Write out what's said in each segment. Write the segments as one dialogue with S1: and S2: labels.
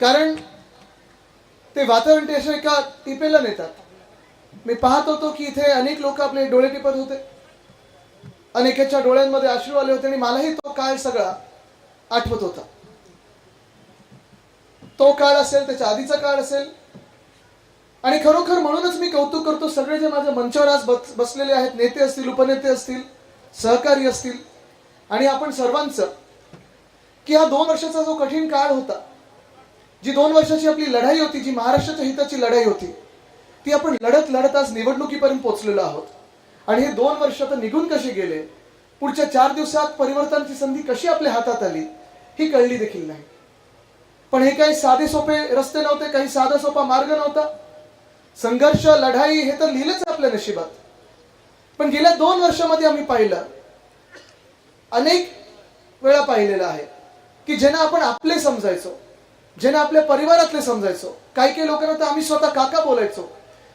S1: कारण ते वातावरण ते एका टिपेला नेतात. मी पाहत होतो की इथे अनेक लोक आपले डोळे टिपत होते. अनेकाच्या डोळ्यांमध्ये अश्रू आले होते आणि मलाही तो काळ सगळा आठवत होता. तो काळ असेल त्याच्या आधीचा काळ असेल. आणि खरोखर म्हणूनच मी कौतुक करतो सगळे जे माझ्या मंचावर आज बस बसलेले आहेत नेते असतील उपनेते असतील सहकारी असतील आणि आपण सर्वांचं की हा दोन वर्षाचा जो कठीण काळ होता जी दोन वर्षाची आपली लढाई होती जी महाराष्ट्राच्या हिताची लढाई होती ती आपण लढत लढत आज निवडणुकीपर्यंत पोहोचलेलो आहोत. आणि हे दोन वर्ष आता निघून कसे गेले पुढच्या चार दिवसात परिवर्तनाची संधी कशी आपल्या हातात आली ही कळली देखील नाही. पण हे काही साधे सोपे रस्ते नव्हते काही साधा सोपा मार्ग नव्हता. संघर्ष लढाई हे तर लिहिलंच आपल्या नशिबात. पण गेल्या दोन वर्षामध्ये आम्ही पाहिलं अनेक वेळा पाहिलेलं आहे की ज्यांना आपण आपले समजायचो. ज्यांना आपल्या परिवारातले समजायचो. काही काही लोकांना तर आम्ही स्वतः काका बोलायचो.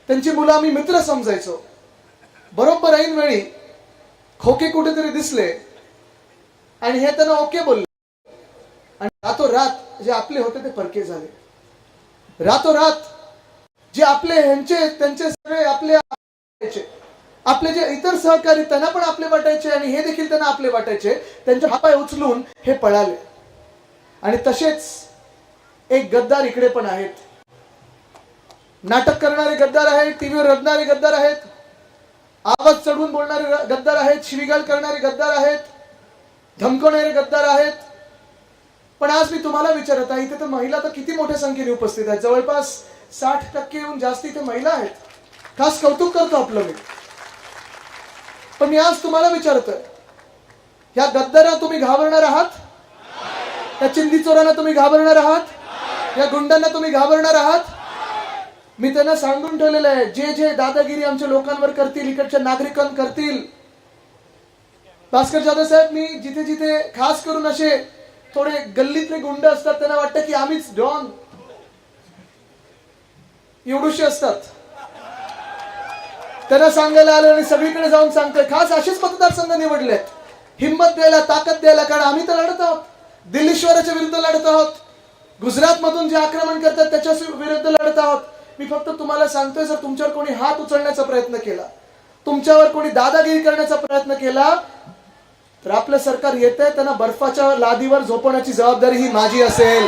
S1: त्यांची मुलं आम्ही मित्र समजायचो. बरोबर ऐन वेळी खोके कुठेतरी दिसले आणि हे त्यांना ओके बोलले. आणि रातोरात जे आपले होते ते परके झाले. रातोरात जे आपले ह्यांचे त्यांचे सगळे आपले आपले जे इतर सहकारी त्यांना पण आपले वाटायचे आणि हे देखील त्यांना आपले वाटायचे. त्यांचे हापाय उचलून हे पळाले. आणि तसेच एक गद्दार इकडे पण आहेत. नाटक करणारे गद्दार आहेत टीव्हीवर रडणारे गद्दार आहेत आवाज चढवून बोलणारे गद्दार आहेत शिवीगाळ करणारे गद्दार आहेत धमकवणारे गद्दार आहेत. पण आज मी तुम्हाला विचारत आहे इथे तर महिला तर किती मोठ्या संख्येने उपस्थित आहेत. जवळपास साठ टक्केहून जास्त इथे महिला आहेत. खास कौतुक करतो आपलं मी. पण मी आज तुम्हाला विचारतोय या गद्दारा तुम्ही घाबरणार आहात? या चिंदी चोरांना तुम्ही घाबरणार आहात? या गुंडांना तुम्ही घाबरणार आहात? मी त्यांना सांगून ठेवलेलं आहे. जे जे दादागिरी आमच्या लोकांवर करतील इकडच्या नागरिकांवर करतील. भास्कर जाधव साहेब मी जिथे जिथे खास करून असे थोडे गल्लीतले गुंड असतात त्यांना वाटतं की आम्हीच डॉन. एवढूशी असतात. त्यांना सांगायला आलं आणि सगळीकडे जाऊन सांगतोय. खास असेच मतदारसंघ निवडलेत. हिंमत द्यायला ताकद द्यायला कारण आम्ही तर लढत आहोत. दिल्लीश्वराच्या विरुद्ध लढत आहोत. गुजरात मधून जे आक्रमण करतात त्याच्या विरुद्ध लढत आहोत. मी फक्त तुम्हाला सांगतोय जर तुमच्यावर कोणी हात उचलण्याचा प्रयत्न केला. तुमच्यावर कोणी दादागिरी करण्याचा प्रयत्न केला तर आपलं सरकार येत आहे त्यांना बर्फाच्या लादीवर झोपवण्याची जबाबदारी ही माझी असेल.